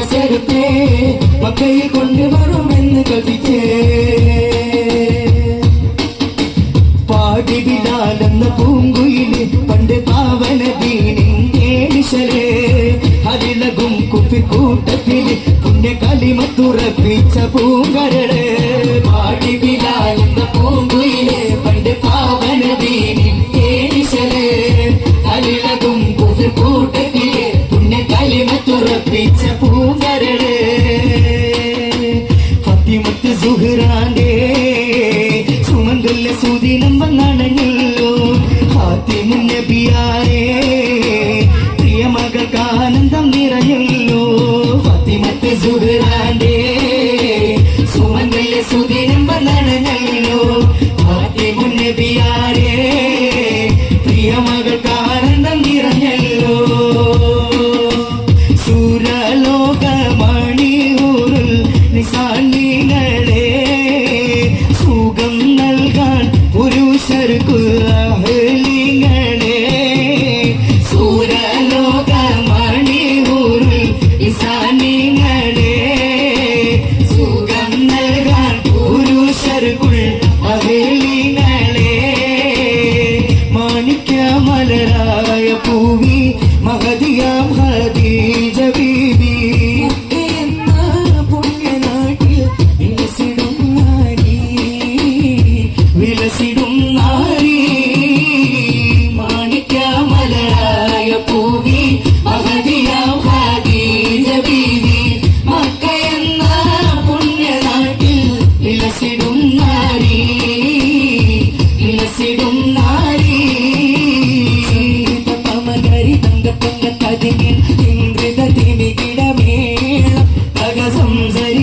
കേസെടുത്ത് മക്കയിൽ കൊണ്ടുവരുമെന്ന് കവിച്ച് പാടിവിടാലെന്ന പൂങ്കുയിൽ പണ്ട് പാവന ദീനിശൽ ഹരിലകും കുപ്പി കൂട്ടത്തിൽ പുണ്യ കളിമത്തുറപ്പിച്ച പൂങ്കരൾ. ഉറപ്പിച്ച പൂങ്കരൾ. ഫത്തിമത്ത് സുഹ്റാന്റെ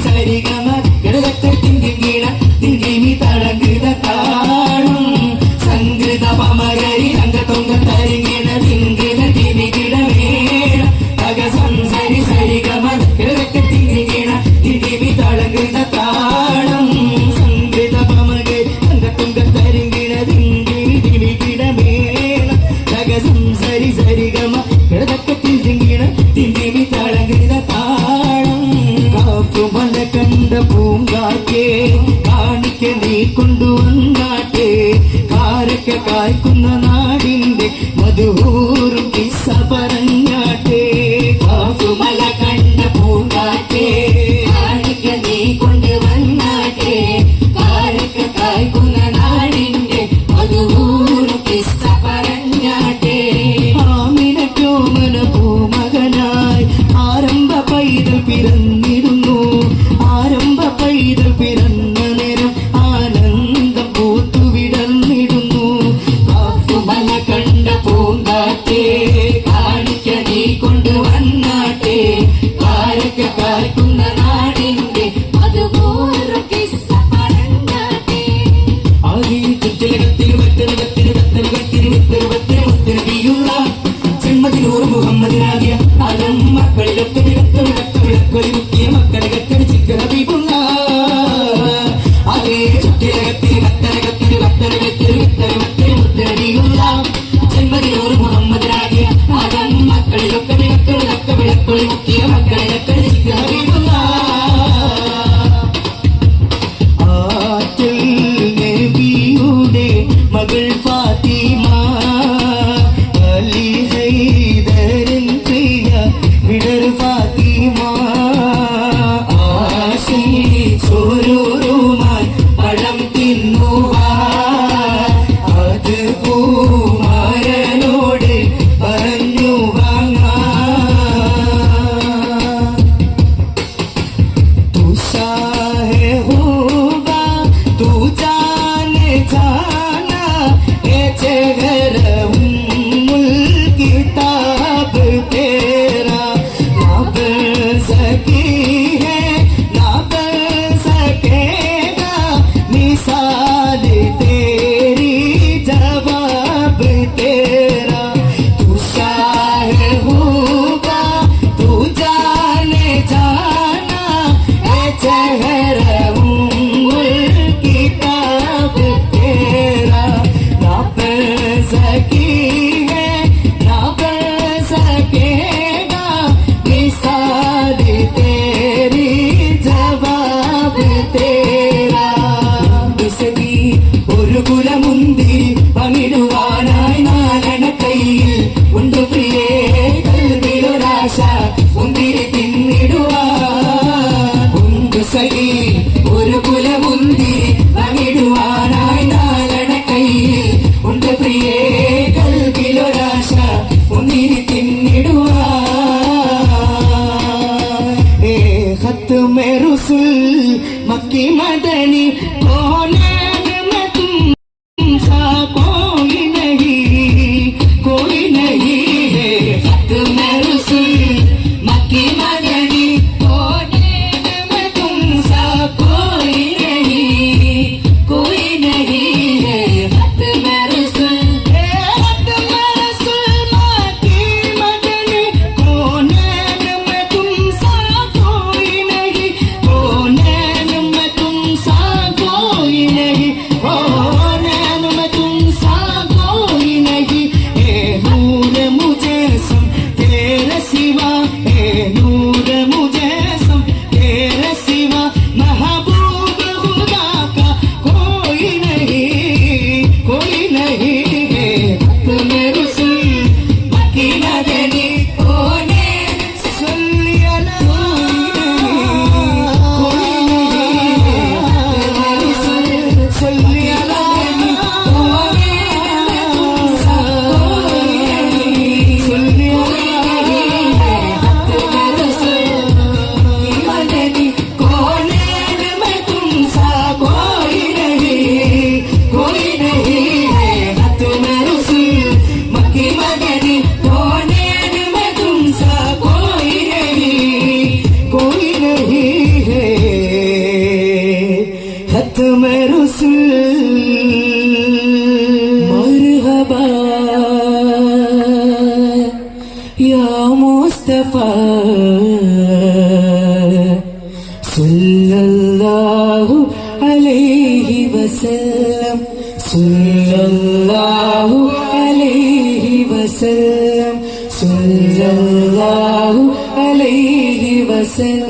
salir. കായ്ക്കുന്ന നാടിന്റെ മധുഹൂർ കിസ്സ പറഞ്ഞു ജന്മത്തിനൂറ് മുഹമ്മദിനാകിയ അതമ്മ വെള്ളത്ത് വിളക്ക് വിളക്ക് വിളക്കൊലി മുക്കിയ മക്കളെ तेरी जवाब तेरा। വിസതി ഒരു കുലമുന്തി പണിടുവാനായി നാരണ കയ്യിൽ. ഉണ്ട് പ്രിയേ കൽവിലൊരാശ മുന്തിരി തിന്നിടുവാ. ഒരു കുലമുന്തി يا مصطفى صلى الله عليه وسلم صلى الله عليه وسلم صلى الله عليه وسلم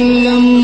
لم